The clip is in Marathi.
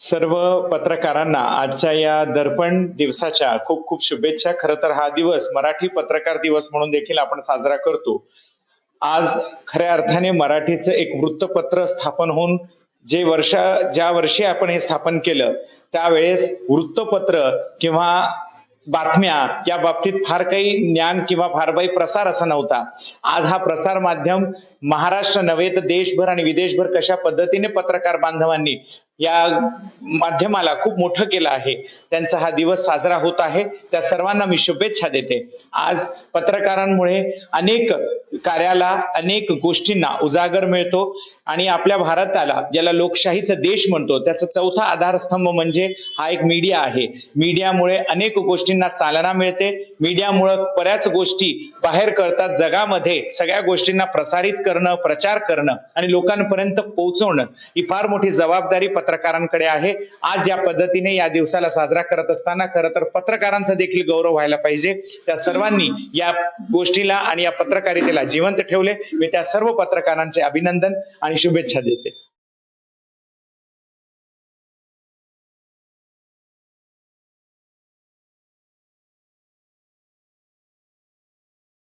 सर्व पत्रकारांना आजच्या या दर्पण दिवसाच्या खूप खूप शुभेच्छा. खर तर हा दिवस मराठी पत्रकार दिवस म्हणून देखील आपण साजरा करतो. आज खऱ्या अर्थाने मराठीचं एक वृत्तपत्र स्थापन होऊन जे वर्ष ज्या वर्षी आपण हे स्थापन केलं त्यावेळेस वृत्तपत्र किंवा बातम्या या बाबतीत फार काही ज्ञान किंवा फार काही प्रसार असा नव्हता. आज हा प्रसार माध्यम महाराष्ट्र नव्हे तर देशभर आणि विदेशभर कशा पद्धतीने पत्रकार बांधवांनी या माध्यमाला खूप मोठं केलं आहे. त्यांचा हा दिवस साजरा होत आहे. त्या सर्वांना मी शुभेच्छा देते. आज पत्रकारांमुळे अनेक कार्याला अनेक गोष्टींना उजागर मिळतो. आणि आपल्या भारताला ज्याला लोकशाहीचा देश म्हणतो त्याचा चौथा आधारस्तंभ म्हणजे हा एक मीडिया आहे. मीडियामुळे अनेक गोष्टींना चालना मिळते. मीडियामुळे बऱ्याच गोष्टी बाहेर करतात जगामध्ये सगळ्या गोष्टींना प्रसारित करणं प्रचार करणं आणि लोकांपर्यंत पोहोचवणं ही फार मोठी जबाबदारी पत्रकारांकडे आहे. आज या पद्धतीने या दिवसाला साजरा करत असताना खरं तर पत्रकारांचा देखील गौरव व्हायला पाहिजे. त्या सर्वांनी या गोष्टीला आणि या पत्रकारितेला जिवंत ठेवले. मी त्या सर्व पत्रकारांचे अभिनंदन आणि शुभेच्छा देते.